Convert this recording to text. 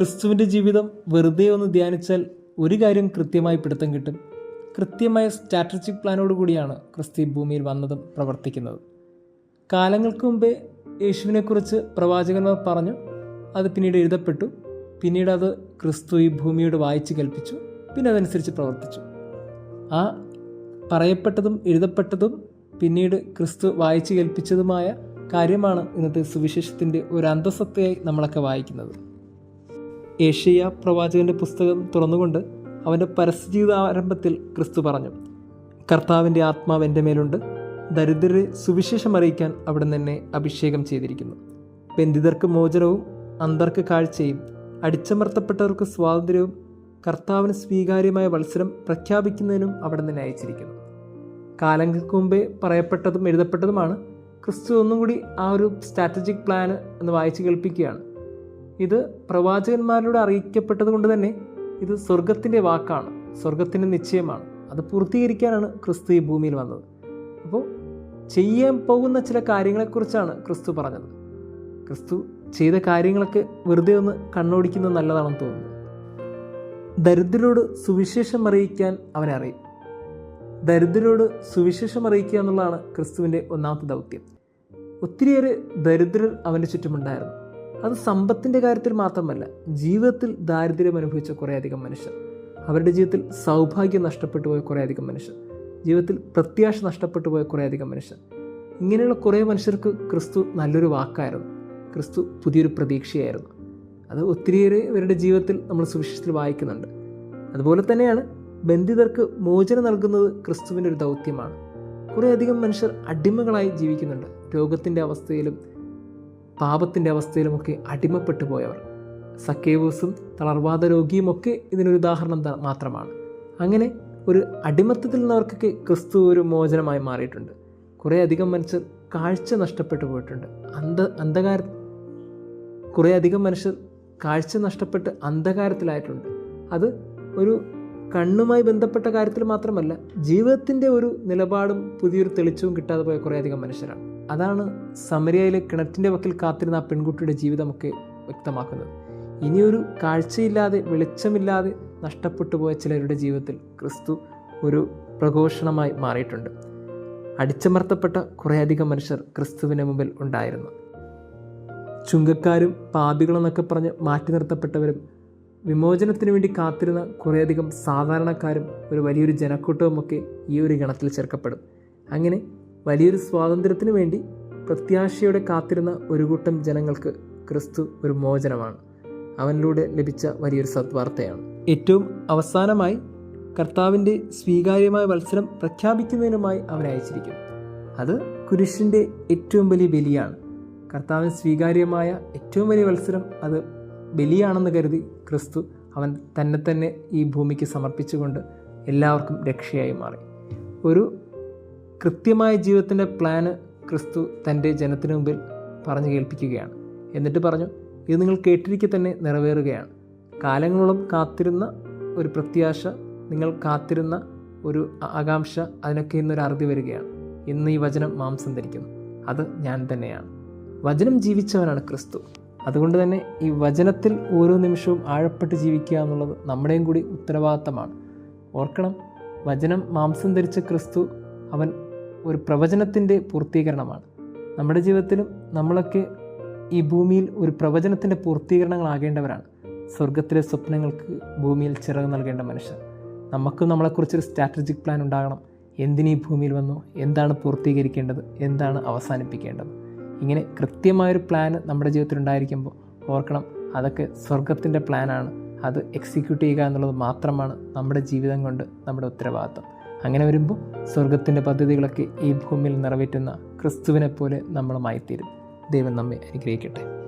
ക്രിസ്തുവിന്റെ ജീവിതം വെറുതെ ഒന്ന് ധ്യാനിച്ചാൽ ഒരു കാര്യം കൃത്യമായി പിടുത്തം കിട്ടും. കൃത്യമായ സ്ട്രാറ്റജിക് പ്ലാനോട് കൂടിയാണ് ക്രിസ്തി ഭൂമിയിൽ വന്നതും പ്രവർത്തിക്കുന്നത്. കാലങ്ങൾക്ക് മുമ്പേ യേശുവിനെക്കുറിച്ച് പ്രവാചകന്മാർ പറഞ്ഞു അത് പിന്നീട് എഴുതപ്പെട്ടു. പിന്നീട് അത് ക്രിസ്തു ഈ ഭൂമിയോട് വായിച്ച് കൽപ്പിച്ചു പിന്നെ അതനുസരിച്ച് പ്രവർത്തിച്ചു. ആ പറയപ്പെട്ടതും എഴുതപ്പെട്ടതും പിന്നീട് ക്രിസ്തു വായിച്ച് കൽപ്പിച്ചതുമായ കാര്യമാണ് ഇന്നത്തെ സുവിശേഷത്തിന്റെ ഒരു അന്തസത്തയായി നമ്മളൊക്കെ വായിക്കുന്നത്. ഏഷ്യ പ്രവാചകന്റെ പുസ്തകം തുറന്നുകൊണ്ട് അവന്റെ പരസ്യജീവിത ആരംഭത്തിൽ ക്രിസ്തു പറഞ്ഞു കർത്താവിന്റെ ആത്മാവ് എന്റെ മേലുണ്ട് ദരിദ്രരെ സുവിശേഷം അറിയിക്കാൻ അവിടെ എന്നെ അഭിഷേകം ചെയ്തിരിക്കുന്നു. ബന്ധിതർക്ക് മോചനവും അന്തർക്ക് കാഴ്ചയും അടിച്ചമർത്തപ്പെട്ടവർക്ക് സ്വാതന്ത്ര്യവും കർത്താവിന് സ്വീകാര്യമായ മത്സരം പ്രഖ്യാപിക്കുന്നതിനും അവിടെ നിന്ന് അയച്ചിരിക്കുന്നു. കാലങ്ങൾക്ക് മുമ്പേ പറയപ്പെട്ടതും എഴുതപ്പെട്ടതുമാണ് ക്രിസ്തു ഒന്നും കൂടി ആ ഒരു സ്ട്രാറ്റജിക് പ്ലാൻ എന്ന് വായിച്ചു കേൾപ്പിക്കുകയാണ്. ഇത് പ്രവാചകന്മാരിലൂടെ അറിയിക്കപ്പെട്ടത് കൊണ്ട് തന്നെ ഇത് സ്വർഗത്തിന്റെ വാക്കാണ് സ്വർഗത്തിന്റെ നിശ്ചയമാണ്. അത് പൂർത്തീകരിക്കാനാണ് ക്രിസ്തു ഈ ഭൂമിയിൽ വന്നത്. അപ്പോൾ ചെയ്യാൻ പോകുന്ന ചില കാര്യങ്ങളെക്കുറിച്ചാണ് ക്രിസ്തു പറഞ്ഞത്. ക്രിസ്തു ചെയ്ത കാര്യങ്ങളൊക്കെ വെറുതെ ഒന്ന് കണ്ണോടിക്കുന്നത് നല്ലതാണെന്ന് തോന്നുന്നു. ദരിദ്രരോട് സുവിശേഷം അറിയിക്കാൻ അവനെ അറിയും. ദരിദ്രരോട് സുവിശേഷം അറിയിക്കുക എന്നുള്ളതാണ് ക്രിസ്തുവിന്റെ ഒന്നാമത്തെ ദൗത്യം. ഒത്തിരിയേറെ ദരിദ്രർ അവന്റെ ചുറ്റുമുണ്ടായിരുന്നു. അത് സമ്പത്തിന്റെ കാര്യത്തിൽ മാത്രമല്ല ജീവിതത്തിൽ ദാരിദ്ര്യം അനുഭവിച്ച കുറേയധികം മനുഷ്യർ അവരുടെ ജീവിതത്തിൽ സൗഭാഗ്യം നഷ്ടപ്പെട്ടു പോയ കുറേയധികം മനുഷ്യർ ജീവിതത്തിൽ പ്രത്യാശ നഷ്ടപ്പെട്ടു പോയ കുറേയധികം മനുഷ്യർ. ഇങ്ങനെയുള്ള കുറേ മനുഷ്യർക്ക് ക്രിസ്തു നല്ലൊരു വാക്കായിരുന്നു. ക്രിസ്തു പുതിയൊരു പ്രതീക്ഷയായിരുന്നു. അത് ഒത്തിരിയേറെ ഇവരുടെ ജീവിതത്തിൽ നമ്മൾ സുവിശേഷത്തിൽ വായിക്കുന്നുണ്ട്. അതുപോലെ തന്നെയാണ് ബന്ധിതർക്ക് മോചനം നൽകുന്നത് ക്രിസ്തുവിന്റെ ഒരു ദൗത്യമാണ്. കുറേയധികം മനുഷ്യർ അടിമകളായി ജീവിക്കുന്നുണ്ട്. രോഗത്തിന്റെ അവസ്ഥയിലും പാപത്തിന്റെ അവസ്ഥയിലുമൊക്കെ അടിമപ്പെട്ടു പോയവർ. സക്കേവൂസും തളർവാദ രോഗിയുമൊക്കെ ഇതിനൊരു ഉദാഹരണം മാത്രമാണ്. അങ്ങനെ ഒരു അടിമത്തത്തിൽ നിന്നവർക്കൊക്കെ ക്രിസ്തു ഒരു മോചനമായി മാറിയിട്ടുണ്ട്. കുറേ അധികം മനുഷ്യർ കാഴ്ച നഷ്ടപ്പെട്ടു പോയിട്ടുണ്ട്. അന്ധ അന്ധകാര കുറേ അധികം മനുഷ്യർ കാഴ്ച നഷ്ടപ്പെട്ട് അന്ധകാരത്തിലായിട്ടുണ്ട്. അത് ഒരു കണ്ണുമായി ബന്ധപ്പെട്ട കാര്യത്തിൽ മാത്രമല്ല ജീവിതത്തിന്റെ ഒരു നിലപാടും പുതിയൊരു തെളിച്ചവും കിട്ടാതെ പോയ കുറേയധികം മനുഷ്യരാണ്. അതാണ് സമരിയയിലെ കിണറ്റിന്റെ വക്കിൽ കാത്തിരുന്ന ആ പെൺകുട്ടിയുടെ ജീവിതമൊക്കെ വ്യക്തമാക്കുന്നത്. ഇനിയൊരു കാഴ്ചയില്ലാതെ വെളിച്ചമില്ലാതെ നഷ്ടപ്പെട്ടു പോയ ചിലരുടെ ജീവിതത്തിൽ ക്രിസ്തു ഒരു പ്രഘോഷണമായി മാറിയിട്ടുണ്ട്. അടിച്ചമർത്തപ്പെട്ട കുറേയധികം മനുഷ്യർ ക്രിസ്തുവിന് മുമ്പിൽ ഉണ്ടായിരുന്നു. ചുങ്കക്കാരും പാപികളെന്നൊക്കെ പറഞ്ഞ് മാറ്റി നിർത്തപ്പെട്ടവരും വിമോചനത്തിന് വേണ്ടി കാത്തിരുന്ന കുറേയധികം സാധാരണക്കാരും ഒരു വലിയൊരു ജനക്കൂട്ടവുമൊക്കെ ഈ ഒരു ഗണത്തിൽ ചേർക്കപ്പെടും. അങ്ങനെ വലിയൊരു സ്വാതന്ത്ര്യത്തിന് വേണ്ടി പ്രത്യാശയോടെ കാത്തിരുന്ന ഒരു കൂട്ടം ജനങ്ങൾക്ക് ക്രിസ്തു ഒരു മോചനമാണ്. അവനിലൂടെ ലഭിച്ച വലിയൊരു സദ്വാർത്തയാണ്. ഏറ്റവും അവസാനമായി കർത്താവിന്റെ സ്വീകാര്യമായ മത്സരം പ്രഖ്യാപിക്കുന്നതിനുമായി അവൻ അയച്ചിരിക്കുന്നു. അത് കുരിശിന്റെ ഏറ്റവും വലിയ ബലിയാണ്. കർത്താവിന് സ്വീകാര്യമായ ഏറ്റവും വലിയ മത്സരം അത് ബലിയാണെന്ന് കരുതി ക്രിസ്തു അവൻ തന്നെ തന്നെ ഈ ഭൂമിക്ക് സമർപ്പിച്ചുകൊണ്ട് എല്ലാവർക്കും രക്ഷയായി മാറി. ഒരു കൃത്യമായ ജീവിതത്തിന്റെ പ്ലാന് ക്രിസ്തു തന്റെ ജനത്തിനു മുമ്പിൽ പറഞ്ഞു കേൾപ്പിക്കുകയാണ്. എന്നിട്ട് പറഞ്ഞു ഇത് നിങ്ങൾ കേട്ടിരിക്കെ തന്നെ നിറവേറുകയാണ്. കാലങ്ങളോളം കാത്തിരുന്ന ഒരു പ്രത്യാശ നിങ്ങൾ കാത്തിരുന്ന ഒരു ആകാംക്ഷ അതിനൊക്കെ ഇന്നൊരു അറുതി വരികയാണ്. ഇന്ന് ഈ വചനം മാംസം ധരിക്കുന്നു. അത് ഞാൻ തന്നെയാണ്. വചനം ജീവിച്ചവനാണ് ക്രിസ്തു. അതുകൊണ്ട് തന്നെ ഈ വചനത്തിൽ ഓരോ നിമിഷവും ആഴപ്പെട്ട് ജീവിക്കുക എന്നുള്ളത് നമ്മുടെയും കൂടി ഉത്തരവാദിത്തമാണ്. ഓർക്കണം വചനം മാംസം ധരിച്ച ക്രിസ്തു അവൻ ഒരു പ്രവചനത്തിന്റെ പൂർത്തീകരണമാണ്. നമ്മുടെ ജീവിതത്തിലും നമ്മളൊക്കെ ഈ ഭൂമിയിൽ ഒരു പ്രവചനത്തിന്റെ പൂർത്തീകരണങ്ങളാകേണ്ടവരാണ്. സ്വർഗത്തിലെ സ്വപ്നങ്ങൾക്ക് ഭൂമിയിൽ ചിറക് നൽകേണ്ട മനുഷ്യർ. നമുക്കും നമ്മളെക്കുറിച്ചൊരു സ്ട്രാറ്റജിക് പ്ലാൻ ഉണ്ടാകണം. എന്തിനീ ഭൂമിയിൽ വന്നു? എന്താണ് പൂർത്തീകരിക്കേണ്ടത്? എന്താണ് അവസാനിപ്പിക്കേണ്ടത്? ഇങ്ങനെ കൃത്യമായൊരു പ്ലാൻ നമ്മുടെ ജീവിതത്തിൽ ഉണ്ടായിരിക്കുമ്പോൾ ഓർക്കണം അതൊക്കെ സ്വർഗത്തിന്റെ പ്ലാനാണ് അത് എക്സിക്യൂട്ട് ചെയ്യുക എന്നുള്ളത് മാത്രമാണ് നമ്മുടെ ജീവിതം കൊണ്ട് നമ്മുടെ ഉത്തരവാദിത്തം അങ്ങനെ വരുമ്പോൾ സ്വർഗത്തിന്റെ പദ്ധതികളൊക്കെ ഈ ഭൂമിയിൽ നിറവേറ്റുന്ന ക്രിസ്തുവിനെ പോലെ നമ്മളുമായിത്തീരും. ദൈവം നമ്മെ അനുഗ്രഹിക്കട്ടെ.